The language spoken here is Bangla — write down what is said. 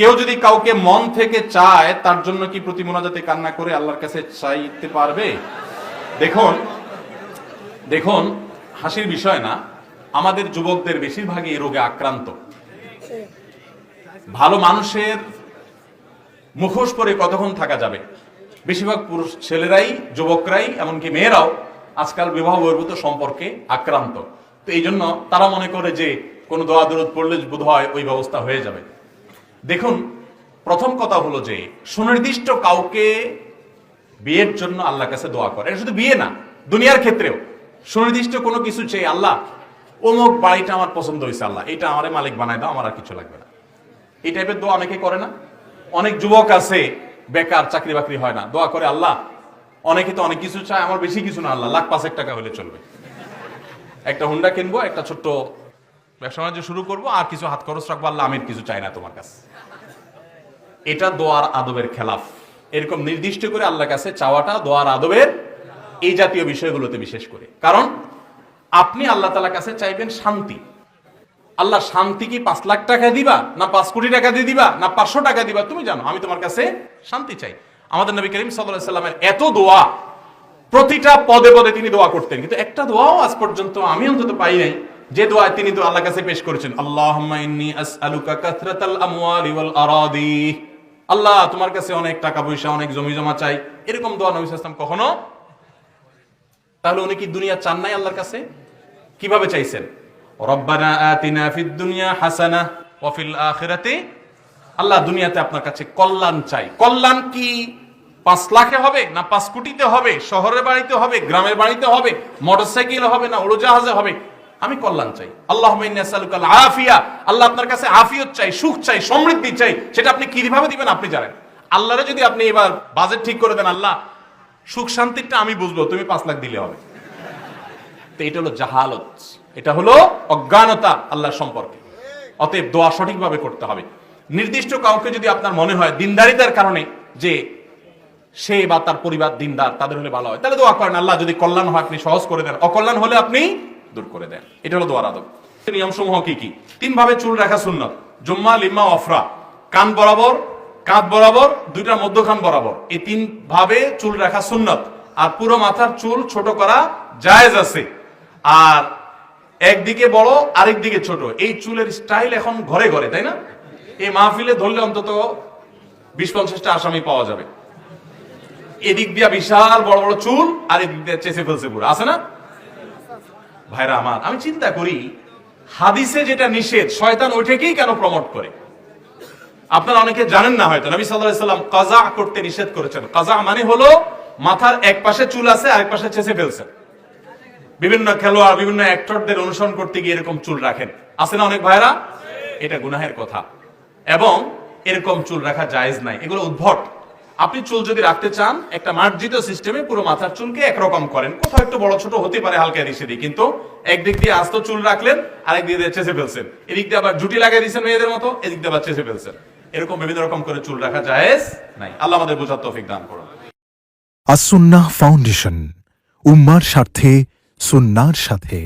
কেউ যদি কাউকে মন থেকে চায়, তার জন্য কি প্রতি মোনাজাতে কান্না করে আল্লাহর কাছে চাইতে পারবে? দেখুন দেখুন, হাসির বিষয় না, আমাদের যুবকদের বেশিরভাগই এই রোগে আক্রান্ত। ভালো মানুষের মুখোশ পরে কতক্ষণ থাকা যাবে? বেশিরভাগ পুরুষ ছেলেরাই, যুবকরাই, এমনকি মেয়েরাও আজকাল বিবাহ বহির্ভূত সম্পর্কে আক্রান্ত। তো এই জন্য তারা মনে করে যে কোনো দোয়া দরদ পড়লে বোধ হয় ওই ব্যবস্থা হয়ে যাবে। দেখুন, প্রথম কথা হলো যে সুনির্দিষ্ট কাউকে বিয়ের জন্য আল্লাহর কাছে দোয়া করে। শুধু বিয়ে না, দুনিয়ার ক্ষেত্রেও। সুনির্দিষ্ট কোনো কিছু চেয়ে আল্লাহ, অমুক বাড়িটা আমার পছন্দ হয়েছে আল্লাহ, এটা আমারে মালিক বানায় দাও, আমার আর কিছু লাগবে না। এই টাইপের দোয়া অনেকে করে না। অনেক যুবক আছে, বেকার চাকরি বাকরি হয় না। দোয়া করে, আল্লাহ, অনেকে তো অনেক কিছু চায়, আমার বেশি কিছু না, আল্লাহ, লাখ পাঁচেক টাকা হলে চলবে। একটা হুন্ডা কিনবো, একটা ছোট্ট ব্যবসা বাণিজ্য শুরু করব, আর কিছু হাত খরচ রাখব, আল্লাহ আমি আর কিছু চাই না তোমার কাছে। এটা দোয়ার আদবের খেলাফ। এরকম নির্দিষ্ট করে আল্লাহর কাছে চাওয়াটা দোয়ার আদবের এই জাতীয় বিষয়গুলোতে বিশেষ করে। কারণ আপনি আল্লাহ তালার কাছে চাইবেন শান্তি। আল্লাহ শান্তি কি পাঁচ লাখ টাকা দিবা, না পাঁচ কোটি টাকা দিয়ে দিবা, না পাঁচশো টাকা দিবা? তুমি জানো, আমি তোমার কাছে শান্তি চাই। আমাদের নবী করিম সাল্লামের এত দোয়া, প্রতিটা পদে পদে তিনি দোয়া করতেন। কিন্তু একটা দোয়াও আজ পর্যন্ত আমি অন্তত পাই নাই। যে দোয়া তিনি তো আল্লাহ কাছে পেশ করেছেন, আল্লাহুম্মা আল্লাহ তোমার কাছে অনেক টাকা পয়সা, অনেক জমি জমা চাই। এরকম দোয়া নবী সাল্লাল্লাহু কখনো? তাহলে উনি কি দুনিয়া চান নাই আল্লাহর কাছে? কীভাবে চাইছেন? রব্বানা আতিনা ফিদ দুনিয়া হাসানা ওয়া ফিল আখিরাতি। আল্লাহ দুনিয়াতে আপনার কাছে কল্যাণ চাই। কল্যাণ কি? পাঁচ লাখে হবে না পাঁচ কোটিতে হবে? শহরের বাড়িতে হবে, গ্রামের বাড়িতে হবে, মোটরসাইকেল হবে না উড়োজাহাজে হবে? আমি কল্যাণ চাই। আল্লাহ আফিয়া আল্লাহ আপনার কাছে আফিয়ত চাই, সুখ চাই, সমৃদ্ধি চাই, সেটা আপনি কীভাবে দিবেন আপনি জানেন। আল্লাহরে যদি আপনি এবার বাজেট ঠিক করে দেন, আল্লাহ, সুখ শান্তিটা আমি বুঝব, তুমি পাঁচ লাখ দিলে হবে। তো এটা হলো জাহালত। এটা হলো অজ্ঞানতা আল্লাহর সম্পর্কে। অতএব দোয়া সঠিকভাবে করতে হবে। নির্দিষ্ট কাউকে যদি আপনার মনে হয় দিনদারিতার কারণে যে সে বা তার পরিবার দিনদার, তাদের হলে ভালো হয়। তাহলে দোয়া করেন, আল্লাহ যদি কল্যাণ হয়, আপনি সহজ করে দেন। অকল্যাণ হলে আপনি দূর করে দেন। এটা হলো দোয়ার আদব। নিয়ম সমূহ কি কি? তিন ভাবে চুল রাখা সুন্নত। জুম্মা, লিম্মা অফরা কান বরাবর, কাঁধ বরাবর, দুইটার মধ্যখান বরাবর। এই তিন ভাবে চুল রাখা সুন্নত। আর পুরো মাথার চুল ছোট করা জায়েজ আছে। আর একদিকে বড় আরেক দিকে ছোট। এই চুলের স্টাইল এখন ঘরে ঘরে, তাই না? এই মাহফিলে ধরলে অন্তত বিশ পঞ্চাশটা আসামি পাওয়া যাবে। এদিক দিয়া বিশাল বড় বড় চুল, আর এদিক দিয়ে চেষে ফেলছে পুরো। আছে না? ভাইরা আমার আমি চিন্তা করি, হাদিসে যেটা নিষেধ, শয়তান ওইটাকেই কেন প্রমোট করে? আপনারা অনেকে জানেন না হয়তো, নবী আলাইহি সাল্লাম কাজা করতে নিষেধ করেছেন। কাজা মানে হলো, মাথার এক পাশে চুল আছে, আরেক পাশে চেষে ফেলছেন। বিভিন্ন খেলোয়াড়, বিভিন্ন অ্যাক্টরদের অনুসরণ করতে গিয়ে এরকম চুল রাখেন। আছে না অনেক ভাইরা এটা গুনাহের কথা। এবং এরকম চুল রাখা জায়েজ নাই। এগুলো উদ্ভট। আপনি চুল যদি রাখতে চান, একটা মার্জিত সিস্টেমে পুরো মাথার চুলকে একরকম করেন। কোথাও একটু বড় ছোট হতে পারে হালকা এদিক সেদিক কিন্তু একদিক দিয়ে আস্ত চুল রাখলেন, আরেক দিক দিয়ে চেষে ফেলছেন। এদিক দিয়ে আবার জুটি লাগিয়ে দিয়েছেন মেয়েদের মতো, এদিক দিয়ে আবার চেষে ফেলছেন। এরকম বিভিন্ন রকম করে চুল রাখা জায়েজ নাই। আল্লাহ আমাদের বোঝার তৌফিক দান করুন। আসুন্নাহ ফাউন্ডেশন, উম্মার স্বার্থে, সুন্নার সাথে।